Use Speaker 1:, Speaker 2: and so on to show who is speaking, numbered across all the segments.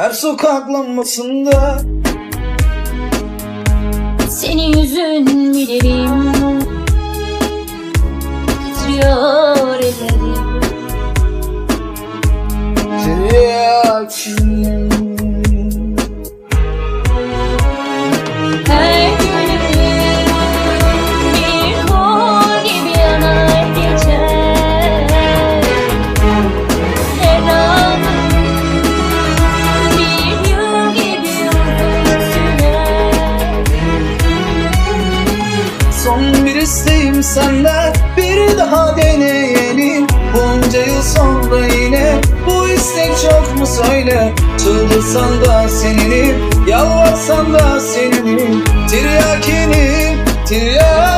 Speaker 1: Her sokak lambasında
Speaker 2: Senin yüzün bilirim. Titriyor ellerim.
Speaker 1: Tiryakiyim
Speaker 2: Her
Speaker 1: Son bir isteğim senden Bir daha deneyelim. Bunca yıl sonra yine Bu istek çok mu söyle? Çıldırsan da seninim Yalvarsan da seninim Tiryakinim Tiryakinim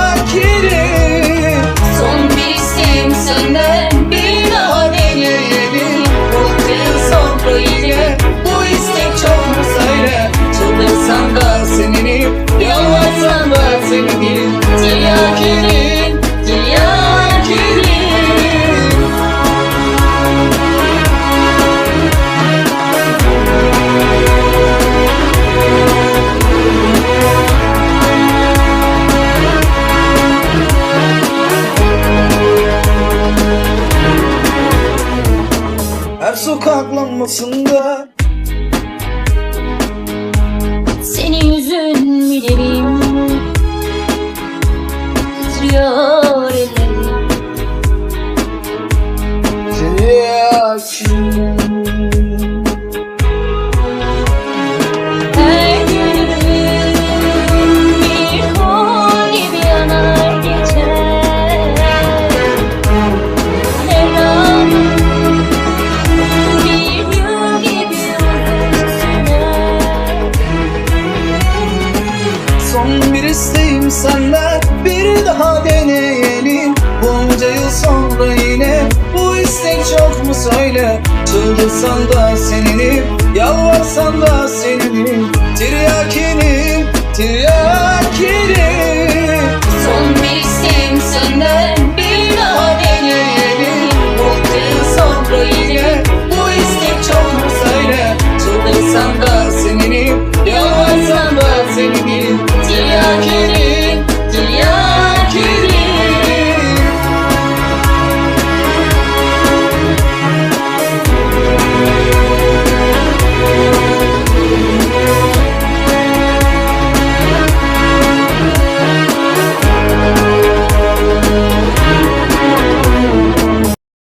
Speaker 1: Her sokak lambasında.
Speaker 2: Senin yüzün bilirim Titriyor
Speaker 1: isteğim senden Bir daha deneyelim. Bunca yıl sonra yine Bu istek çok mu söyle? Çıldırsan da seninim Yalvarsan da seninim Tiryakinim Tiryakinim